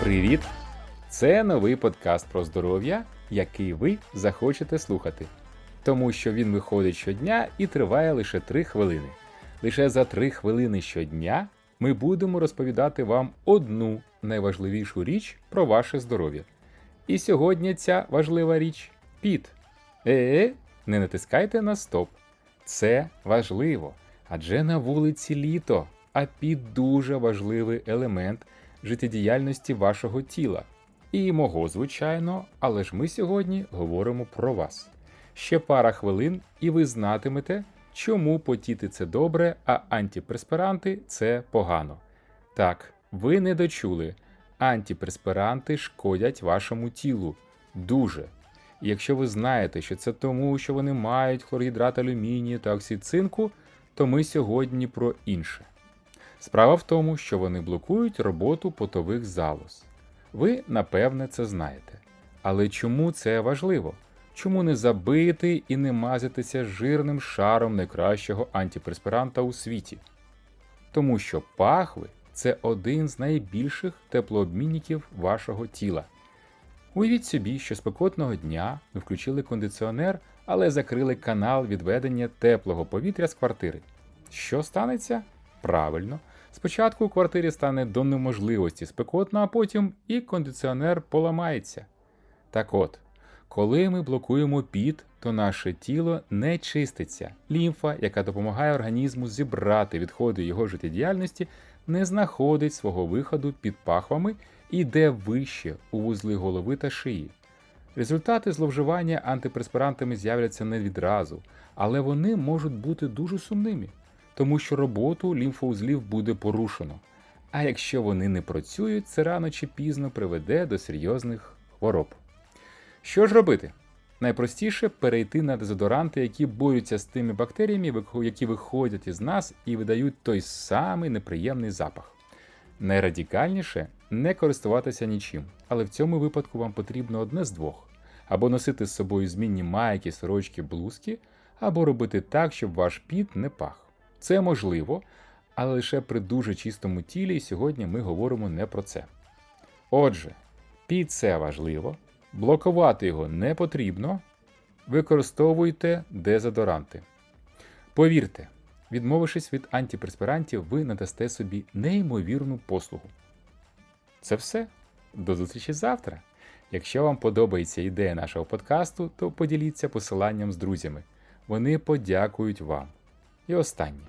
Привіт! Це новий подкаст про здоров'я, який ви захочете слухати. Тому що він виходить щодня і триває лише 3 хвилини. Лише за 3 хвилини щодня ми будемо розповідати вам одну найважливішу річ про ваше здоров'я. І сьогодні ця важлива річ піт. Е, не натискайте на стоп. Це важливо, адже на вулиці літо, а піт дуже важливий елемент життєдіяльності вашого тіла. І мого, звичайно, але ж ми сьогодні говоримо про вас. Ще пара хвилин, і ви знатимете, чому потіти це добре, а антипреспиранти це погано. Так, ви не дочули. Антипреспиранти шкодять вашому тілу дуже. І якщо ви знаєте, що це тому, що вони мають хлоргідрат алюмінію та оксид цинку, то ми сьогодні про інше. Справа в тому, що вони блокують роботу потових залоз. Ви, напевне, це знаєте. Але чому це важливо? Чому не забити і не мазатися жирним шаром найкращого антипреспиранта у світі? Тому що пахви це один з найбільших теплообмінників вашого тіла. Уявіть собі, що спекотного дня ви включили кондиціонер, але закрили канал відведення теплого повітря з квартири. Що станеться? Правильно, спочатку у квартирі стане до неможливості спекотно, а потім і кондиціонер поламається. Так от, коли ми блокуємо піт, то наше тіло не чиститься. Лімфа, яка допомагає організму зібрати відходи його життєдіяльності, не знаходить свого виходу під пахвами і йде вище у вузли голови та шиї. Результати зловживання антипреспирантами з'являться не відразу, але вони можуть бути дуже сумними, тому що роботу лімфоузлів буде порушено. А якщо вони не працюють, це рано чи пізно приведе до серйозних хвороб. Що ж робити? Найпростіше перейти на дезодоранти, які борються з тими бактеріями, які виходять із нас і видають той самий неприємний запах. Найрадикальніше не користуватися нічим, але в цьому випадку вам потрібно одне з двох: або носити з собою змінні майки, сорочки, блузки, або робити так, щоб ваш піт не пах. Це можливо, але лише при дуже чистому тілі, і сьогодні ми говоримо не про це. Отже, піт це важливо, блокувати його не потрібно, використовуйте дезодоранти. Повірте, відмовившись від антипреспирантів, ви надасте собі неймовірну послугу. Це все. До зустрічі завтра. Якщо вам подобається ідея нашого подкасту, то поділіться посиланням з друзями. Вони подякують вам. І останнє.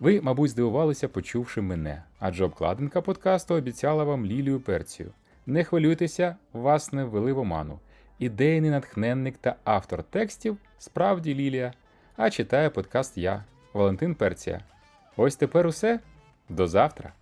Ви, мабуть, здивувалися, почувши мене, адже обкладинка подкасту обіцяла вам лілію перцію. Не хвилюйтеся, вас не ввели в оману. Ідейний натхненник та автор текстів справді Лілія, а читає подкаст я, Валентин Перція. Ось тепер усе. До завтра.